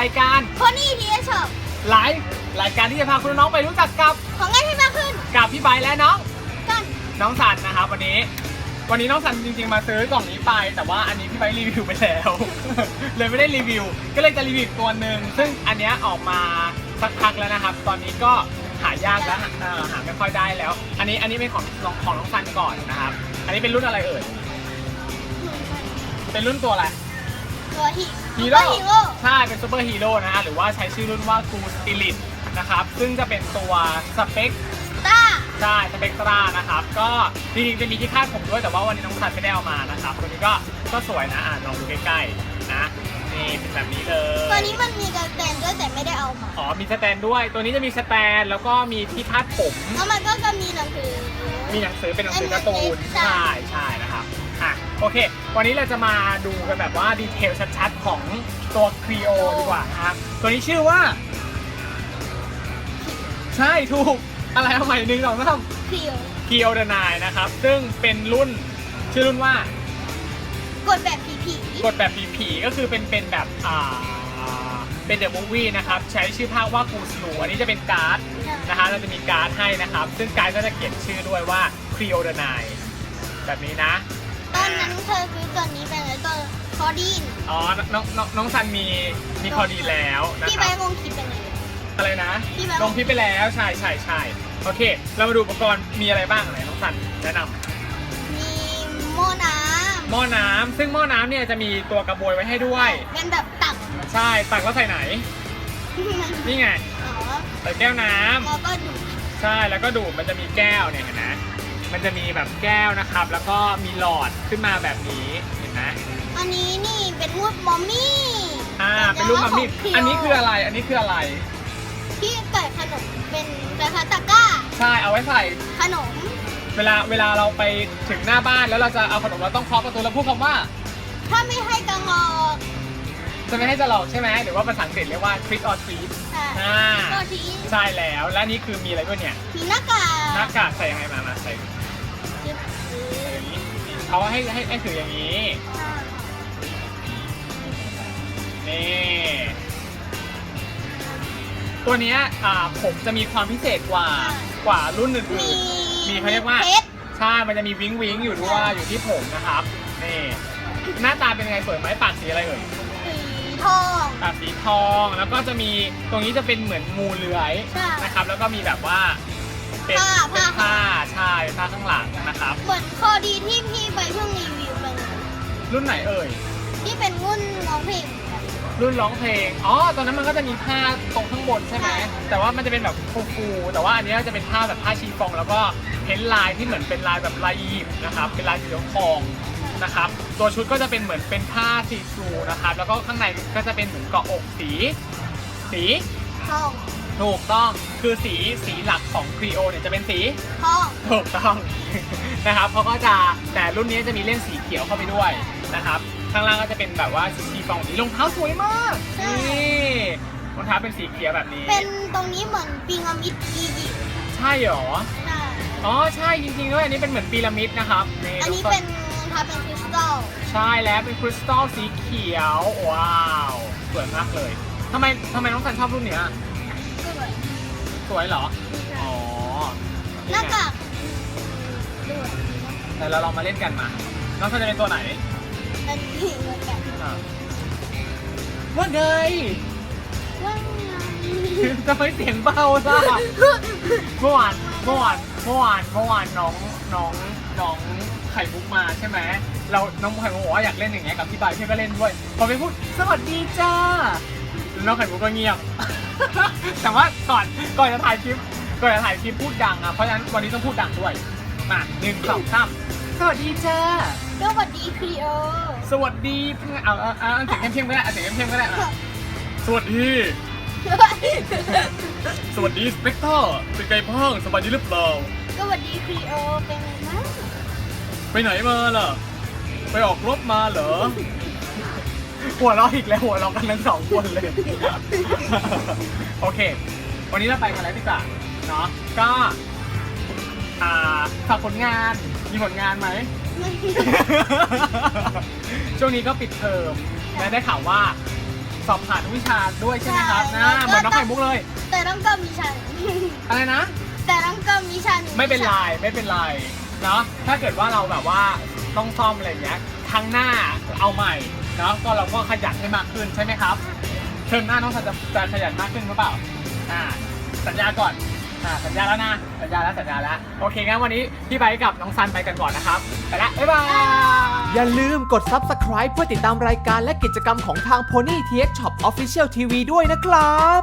รายการโพนี่ทีช็อปไลฟ์รายการที่จะพาคุณน้องไปรู้จักกับของง่ายที่มากขึ้นกับพี่ใบร์ทและน้องกันน้องสันนะครับวันนี้ วันนี้น้องสันจริงๆมาซื้อกล่องนี้ไป แต่ว่าอันนี้พี่ไบร์ทรีวิวไปแล้ว เลยไม่ได้รีวิว ก็เลยจะรีวิวอีกตัวหนึ่งซึ่งอันเนี้ยออกมาสักพักแล้วนะครับ ตอนนี้ก็หายากแล้วเอ่อหาไม่ค่อยได้แล้ว อันนี้อันนี้เป็นของของของน้องสันก่อนนะครับ อันนี้เป็นรุ่นอะไรเอ่ย เป็นรุ่นตัวอะไร ตัวฮีฮีโร่ฮีโร่ใช่เป็นซูเปอร์ฮีโร่นะฮะหรือว่าใช้ชื่อรุ่นว่ากูสปิริตนะครับ ซึ่งจะเป็นตัวสเปคต้าใช่สเปกตรานะครับ ก็จริงๆจะมีที่คาดผมด้วยแต่ว่าวันนี้น้องทันไม่ได้เอามานะครับ ตัวนี้ก็ก็สวยนะอะลองดูใกล้ๆนะนี่เป็นแบบนี้เลยตัวนี้มันมีกระแตนด้วยแต่ไม่ได้เอามาอ๋อมีสแตนด้วย ตัวนี้จะมีสแตนแล้วก็มีที่คาดผมแล้วมันก็จะมีหนังสือมีหนังสือเป็นหนังสือการ์ตูนใช่ใช่ใช่นะครับ อะโอเค วันนี้เราจะมาดูกันแบบว่าดีเทลชัดๆ ของตัวครีโอดีกว่านะครับตัวนี้ชื่อว่า ใช่ถูก อะไรเอาใหม่หนึ่งสองสามครีโอครีโอเดนายนะครับ ซึ่งเป็นรุ่นชื่อรุ่นว่า กดแบบผีผีกดแบบผีๆก็คือเป็นเป็นแบบอ่าเป็นเดอะมูฟวี่นะครับ ใช้ชื่อภาคว่ากูสลูอันนี้จะเป็นการ์ดนะฮะเราจะมีการ์ดให้นะครับ ซึ่งการ์ดก็จะเขียนชื่อด้วยว่า c r e o d e n i แบบนี้นะตอ นนั้นเธอซื้อตัวนี้เป็นอะไรตัวคอดีนอ๋อ น้องน้องน้องซันมีมีพอดีแล้วนะพี่คใบรับงงคิดเป็นอะไรอะไรนะ พี่ใบลงพิมพ์ไปแล้ว ใช่ใช่ใช่โอเค เรามาดูอุปกรณ์มีอะไรบ้างไหนน้องซันแนะนำ มีโม่น้หม้อน้ำซึ่งหม้อน้ำเนี่ยจะมีตัวกระบวยไว้ให้ด้วยำเป็นแบบตักใช่ตักแล้วใส่ไหน นี่ไง อ๋อใส่แก้วน้ำแล้วก็ดูดใช่แล้วก็ดูดมันจะมีแก้วเนี่ยเห็นไห มมันจะมีแบบแก้วนะครับ แล้วก็มีหลอดขึ้นมาแบบนี้เห็นไหมอันนี้นี่เป็นรูปมอมมี่อ่าเป็นรูปมัมมี่ขงอันนี้คืออะไรอันนี้คืออะไร ที่เกิดขนมเป็นกระทะตะกร้า ใช่เอาไว้ใส่ ขนม เวลาเวลาเราไปถึงหน้าบ้านแล้วเราจะเอาขนมเราต้องเคาะประตูแล้วพูดคำว่า ถ้าไม่ให้กังออกจะไม่ให้จะหลอกใช่ไหมหรือว่าภาษาอังกฤษเรียกว่า trick or treat ค่ะอ่าก็ทีใช่แล้วและนี่คือมีอะไรด้วยเนี่ย มีหน้ากากหน้ากากใส่ยังไงมามาใส่ เขาให้ให้ให้ถืออย่างนี้ นี่ ตัวเนี้ยอ่าผมจะมีความพิเศษกว่ากว่ารุ่นอื่มีนๆ มีเขาเรียกว่า เพชร ใช่ มันจะมีวิงวิงอยู่ด้วยอยู่ที่ผมนะครับ นี่ หน้าตาเป็นไงสวยไหมปากสีอะไรเอ่ย สีทองปากสีทองแล้วก็จะมีตรงนี้จะเป็นเหมือนงูเลื้อยใช่ นะครับ แล้วก็มีแบบว่า เป็นผ้าเป็นผ้า ผ้าใช่เป็นผ้าข้างหลังนะครับ เหมือนข้อดีที่พี่ไปเพิ่งรีวิวไปเลยรุ่นไหนเอ่ย ที่เป็นรุ่นร้องเพลง รุ่นร้องเพลง อ๋อ ตอนนั้นมันก็จะมีผ้าตรงข้างบนใช่ไหม ใช่ แต่ว่ามันจะเป็นแบบฟูๆแต่ว่าอันเนี้ยจะเป็นผ้าแบบผ้าชีฟอง แล้วก็เพ้นลายที่เหมือนเป็นลายแบบลายอียิปต์นะครับ เป็นลายสีทองนะครับ ตัวชุดก็จะเป็นเหมือนเป็นผ้าสีทรูนะครับ แล้วก็ข้างในก็จะเป็นเหมือนเกาะอกสี สี ทอง ถูกต้องคือสีสีหลักของครีโอเนี่ยจะเป็นสีทองถูกต้อง นะครับเขาก็จะแต่รุ่นนี้จะมีเล่นสีเขียวเข้าไปด้วยนะครับ ข้างล่างก็จะเป็นแบบว่าสีฟองนี้รองเท้าสวยมากใช่นี่รองเท้าเป็นสีเขียวแบบนี้ เป็นตรงนี้เหมือนปีรามิดอียิปต์ใช่เหรอใช่อ๋อใช่จริงๆด้วยอันนี้เป็นเหมือนพีระมิดนะครับอันนี้ทุกคเป็นรองเท้าเป็นคริสตัลใช่แล้วเป็นคริสตัลสีเขียวว้าวสวยมากเลยทำไมทำไมน้องสันชอบรุ่นเนี้ย ก็เลยสวยเหรอ อ๋อหน้ากากด้วยแต่เราลองมาเล่นกันมา น้องสันจะเป็นตัวไหนอันนี้เหมือนกันอะว่าไงว่าไงทำไมเสียงเบาล่ะเมื่อวานเมื่อวานเมื่อวานเมื่อวานน้องน้องน้องไข่มุกมาใช่ไหมเราน้องไข่มุกบอกว่าอยากเล่นอย่างเงี้ยกับพี่บายพี่ก็เล่นด้วยพอไปพูดสวัสดีจ้าแล้ว น้องไข่มุกก็เงียบ แต่ว่าก่อนก่อนจะถ่ายคลิปก่อนจะถ่ายคลิปพูดดังอะเพราะฉะนั้นวันนี้ต้องพูดดังด้วยมาหนึ่งสองสามสวัสดีจ้าสวัสดีครีโอสวัสดีเพื่อนเอาเอาเอาเอาเสียงเข้มๆก็ได้เอาเสียงเข้มๆก็ได้อะสวัสดี สวัสดีสเปกเตอร์เป็นไงบ้างสบายดีหรือเปล่าสวัสดีครีโอเป็นไงบ้างไปไหนมาล่ะ ไปออกรบมาเหรอ หัวเราะอีกแล้วหัวเราะกันทั้งสองคนเลย โอเค วันนี้เราไปกันแล้วดีกว่าเนาะก็อ่าฝากผลงานมีผลงานไหม ช่วงนี้ก็ปิดเทอมและได้ข่าวว่า สอบผ่านวิชาด้วยใช่ไหมครับใช่ นะเหมือนน้องไข่มุกเลย แต่ต้องก็มีชาอะไรนะ แต่ต้องก็มีชาหนึ่งไม่เป็นไรไม่เป็นไรเนาะถ้าเกิดว่าเราแบบว่าต้องซ่อมอะไรอย่างเงี้ย ครั้งหน้าเอาใหม่เนาะก็เราก็ขยันให้มากขึ้นใช่ไหมครับเทอมหน้าน้องสันจะจะขยันมากขึ้นหรือเปล่าอ่า สัญญาก่อนอ่าสัญญาแล้วนะ สัญญาแล้วสัญญาแล้ว โอเคงั้นวันนี้พี่ไบค์กับน้องซันไปกันก่อนนะครับ ไปละ บ๊ายบาย อย่าลืมกด Subscribe เพื่อติดตามรายการและกิจกรรมของทาง Pony TX Shop Official TV ด้วยนะครับ